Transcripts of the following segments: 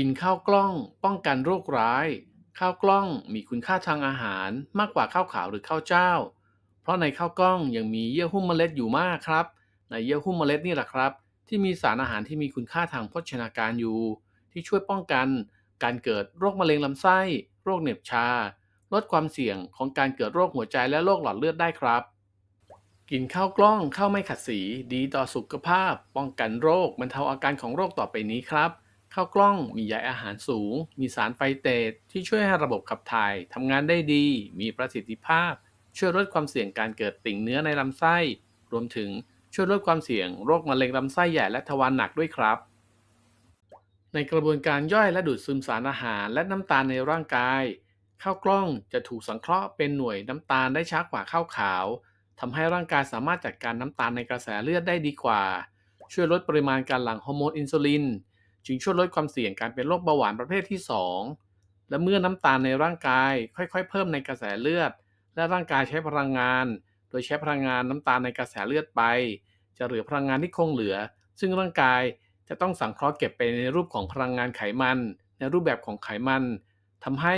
กินข้าวกล้อง ป้องกันโรคร้าย ข้าวกล้องมีคุณค่าทางอาหารมากกว่าข้าวขาวหรือข้าวเจ้า เพราะในข้าวกล้องยังมีเยื่อหุ้มเมล็ดอยู่มากครับ ในเยื่อหุ้มเมล็ดนี่แหละครับ ที่มีสารอาหารที่มีคุณค่าทางโภชนาการอยู่ ที่ช่วยป้องกันการเกิดโรคมะเร็งลำไส้ โรคเหน็บชา ลดความเสี่ยงของการเกิดโรคหัวใจและโรคหลอดเลือดได้ครับ กินข้าวกล้องข้าวไม่ขัดสี ดีต่อสุขภาพ ป้องกันโรคบรรเทาอาการของโรคต่อไปนี้ครับ ข้าวกล้องมีใยอาหารสูง มีสารไฟเตตที่ช่วยให้ระบบขับถ่ายทำงานได้ดี มีประสิทธิภาพ ช่วยลดความเสี่ยงการเกิดติ่งเนื้อในลำไส้ รวมถึงช่วยลดความเสี่ยงโรคมะเร็งลำไส้ใหญ่และทวารหนักด้วยครับ ในกระบวนการย่อยและดูดซึมสารอาหารและน้ำตาลในร่างกาย ข้าวกล้องจะถูกสังเคราะห์เป็นหน่วยน้ำตาลได้ช้ากว่าข้าวขาวทำให้ร่างกายสามารถจัดการน้ำตาลในกระแสเลือดได้ดีกว่า ช่วยลดปริมาณการหลั่งฮอร์โมนอินซูลิน จึงช่วยลดความเสี่ยงการเป็นโรคเบาหวานประเภทที่ 2 และเมื่อน้ำตาลในร่างกาย ค่อยๆ เพิ่มในกระแสเลือด และร่างกายใช้พลังงาน โดยใช้พลังงานน้ำตาลในกระแสเลือดไป จะเหลือพลังงานที่คงเหลือ ซึ่งร่างกายจะต้องสังเคราะห์เก็บไปในรูปของพลังงานไขมัน ในรูปแบบของไขมันทำให้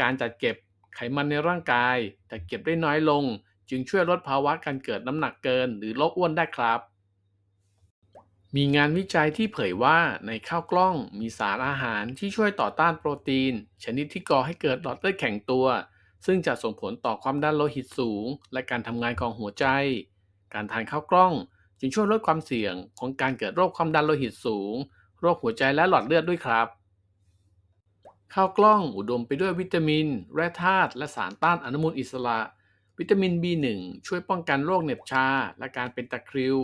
การจัดเก็บไขมันในร่างกายจะเก็บได้น้อยลง จึงช่วยลดภาวะการเกิดน้ำหนักเกิน หรือโรคอ้วนได้ครับ มีงานวิจัยที่เผยว่าในข้าวกล้องมีสารอาหารที่ช่วยต่อต้านโปรตีน ชนิดที่ก่อให้เกิดหลอดเลือดแข็งตัว ซึ่งจะส่งผลต่อความดันโลหิตสูง และการทำงานของหัวใจ การทานข้าวกล้องจึงช่วยลดความเสี่ยงของการเกิดโรคความดันโลหิตสูง โรคหัวใจและหลอดเลือดด้วยครับ ข้าวกล้องอุดมไปด้วยวิตามิน แร่ธาตุและสารต้านอนุมูลอิสระ วิตามิน B1 ช่วยป้องกันโรคเหน็บชา และการเป็นตะคริว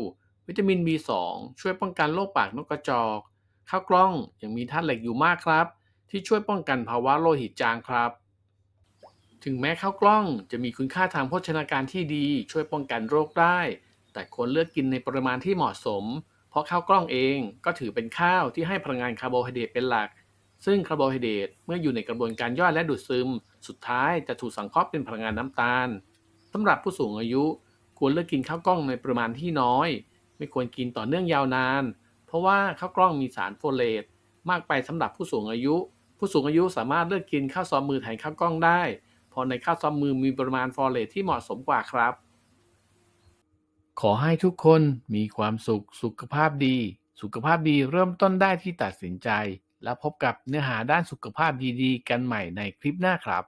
วิตามิน B2 ช่วยป้องกันโรคปากนกกระจอก ข้าวกล้องยังมีธาตุเหล็กอยู่มากครับ ที่ช่วยป้องกันภาวะโลหิตจางครับ ถึงแม้ข้าวกล้องจะมีคุณค่าทางโภชนาการที่ดี ช่วยป้องกันโรคได้ แต่ควรเลือกกินในปริมาณที่เหมาะสม เพราะข้าวกล้องเองก็ถือเป็นข้าวที่ให้พลังงานคาร์โบไฮเดรตเป็นหลัก ซึ่งคาร์โบไฮเดรตเมื่ออยู่ในกระบวนการย่อยและดูดซึม สุดท้ายจะถูกสังเคราะห์เป็นพลังงานน้ำตาลสำหรับผู้สูงอายุควรเลือกกินข้าวกล้องในปริมาณที่น้อย ไม่ควรกินต่อเนื่องยาวนาน เพราะว่าข้าวกล้องมีสารโฟเลตมากไปสำหรับผู้สูงอายุ ผู้สูงอายุสามารถเลือกกินข้าวซ้อยมือแทนข้าวกล้องได้เพราะในข้าวซ้อยมือมีปริมาณโฟเลตที่เหมาะสมกว่าครับ ขอให้ทุกคนมีความสุขสุขภาพดี สุขภาพดีเริ่มต้นได้ที่ตัดสินใจ แล้วพบกับเนื้อหาด้านสุขภาพดีๆ กันใหม่ในคลิปหน้าครับ